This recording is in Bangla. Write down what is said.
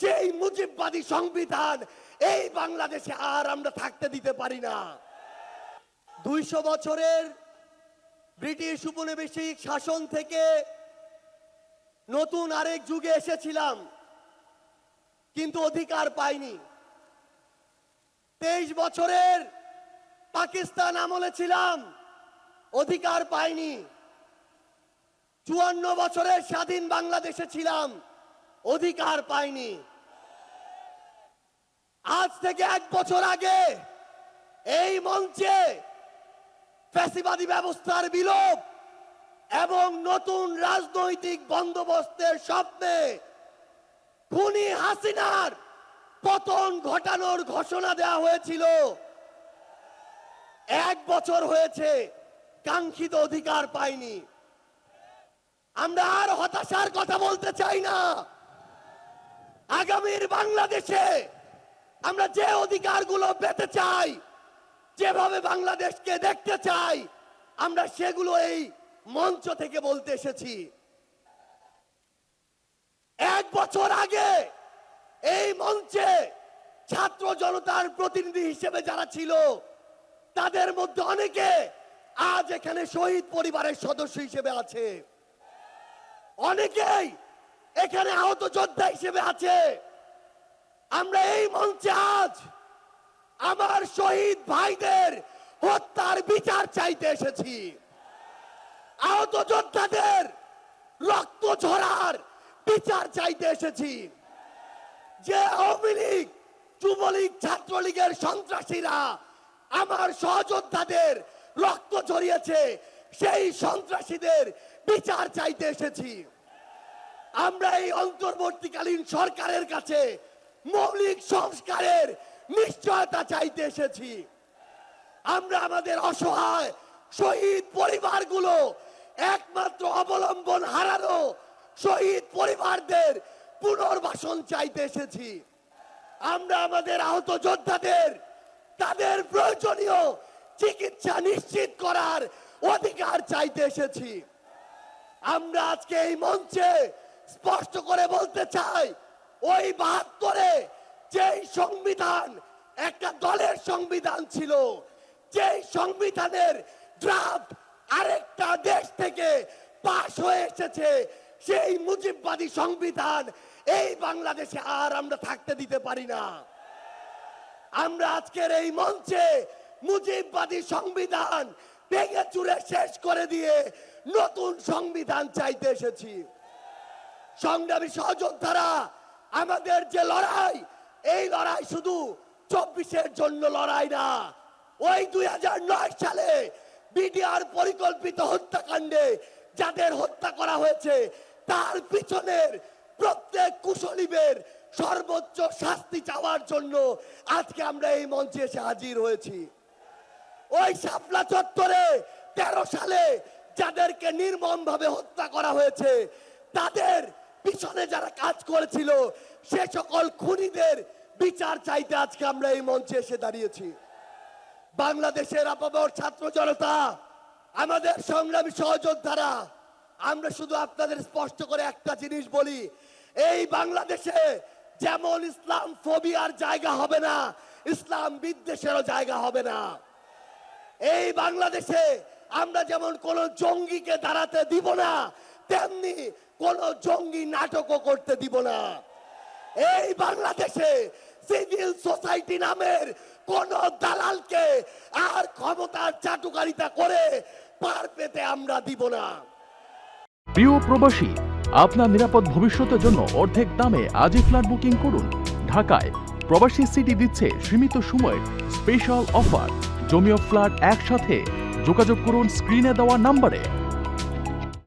সেই মুজিববাদী সংবিধান এই বাংলাদেশে আর আমরা থাকতে দিতে পারি না। দুইশো বছরের ব্রিটিশ উপনিবেশিক শাসন থেকে নতুন আরেক যুগে এসেছিলাম, কিন্তু অধিকার পাইনি। তেইশ বছরের পাকিস্তান আমলে ছিলাম, অধিকার পাইনি। চুয়ান্ন বছরের স্বাধীন বাংলাদেশে ছিলাম অধিকার পাইনি। আজ থেকে এক বছর আগে এই মঞ্চে ফ্যাসিবাদী ব্যবস্থার বিলোপ এবং নতুন রাজনৈতিক বন্দোবস্তের স্বপ্নে খুনি হাসিনার পতন ঘটানোর ঘোষণা দেওয়া হয়েছিল। এক বছর হয়েছে কাঙ্ক্ষিত অধিকার পাইনি। আমরা আর হতাশার কথা বলতে চাই না। আগামীর বাংলাদেশে আমরা যে অধিকারগুলো পেতে চাই, যেভাবে বাংলাদেশকে দেখতে চাই, আমরা সেগুলো এই মঞ্চ থেকে বলতে এসেছি। এক বছর আগে এই মঞ্চে ছাত্র জনতার প্রতিনিধি হিসেবে যারা ছিল, তাদের মধ্যে অনেকে আজ এখানে শহীদ পরিবারের সদস্য হিসেবে আছে। অনেকেই এখানে আহত যোদ্ধা হিসেবে আছে। আমরা এই মঞ্চে আজ আমার শহীদ ভাইদের হত্যার বিচার চাইতে এসেছি। আহত যোদ্ধাদের রক্ত ঝরার বিচার চাইতে এসেছি। যে আওয়ামী লীগ, যুবলীগ, ছাত্রলীগের সন্ত্রাসীরা আমার সহযোদ্ধাদের রক্ত ঝরিয়েছে, সেই সন্ত্রাসীদের বিচার চাইতে এসেছি। আমরা এই অন্তর্বর্তীকালীন সরকারের কাছে মৌলিক সংস্কারের নিশ্চয়তা চাইতে এসেছি। আমরা আমাদের অসহায় শহীদ পরিবারগুলো একমাত্র অবলম্বন হারানো শহীদ পরিবারদের পুনর্বাসন চাইতে এসেছি। আমরা আমাদের আহত যোদ্ধাদের, তাদের প্রয়োজনীয় চিকিৎসা নিশ্চিত করার অধিকার চাইতে এসেছি। আমরা আজকে এই মঞ্চে স্পষ্ট করে বলতে চাই, ওই বাহাত্তরে যেই সংবিধান একটা দলের সংবিধান ছিল, যেই সংবিধানের ড্রাফট আরেকটা দেশ থেকে পাশ হয়ে এসেছে, সেই মুজিববাদী সংবিধান এই বাংলাদেশে আর আমরা থাকতে দিতে পারি না। আমরা আজকের এই মঞ্চে মুজিববাদী সংবিধান ভেঙে চুরে শেষ করে দিয়ে নতুন সংবিধান চাইতে এসেছি। সংগ্রামী সহযোদ্ধারা, আমাদের যে লড়াই, এই লড়াই শুধু চব্বিশের জন্য লড়াই না। ওই দুই সালে বিডিআর পরিকল্পিত হত্যাকাণ্ডে যাদের হত্যা করা হয়েছে, তার পিছনের প্রত্যেক কুশলীদের সর্বোচ্চ শাস্তি চাওয়ার জন্য আজকে আমরা এই মঞ্চে এসে হাজির হয়েছি। ওই শাপলা চত্বরে তেরো সালে যাদেরকে নির্মম ভাবে হত্যা করা হয়েছে, তাদের পিছনে যারা কাজ করেছিল, সে সকল খুনিদের বিচার চাইতে আজকে আমরা এই মঞ্চে এসে দাঁড়িয়েছি। বাংলাদেশের আপামর ছাত্র জনতা, আমাদের সংগ্রামী সহযোদ্ধারা, আমরা শুধু আপনাদের স্পষ্ট করে একটা জিনিস বলি, এই বাংলাদেশে যেমন ইসলাম ফোবিয়ার জায়গা হবে না, ইসলাম বিদ্বেষেরও জায়গা হবে না। এই বাংলাদেশে আমরা যেমন কোন জঙ্গিকে দাঁড়াতে দিব না, তেমনি কোন জঙ্গি নাটকও করতে দিব না। এই বাংলাদেশে সিভিল সোসাইটি নামের কোন দালালকে আর ক্ষমতার চাটুকারিতা করে পার পেতে আমরা দিব না। প্রিয় প্রবাসী, আপনার নিরাপদ ভবিষ্যতের জন্য অর্ধেক দামে আজই ফ্ল্যাট বুকিং করুন। ঢাকায় প্রবাসী সিটি দিচ্ছে সীমিত সময়ের স্পেশাল অফার জমিও ফ্ল্যাট একসাথে। যোগাযোগ করুন স্ক্রিনে দেওয়া নাম্বারে।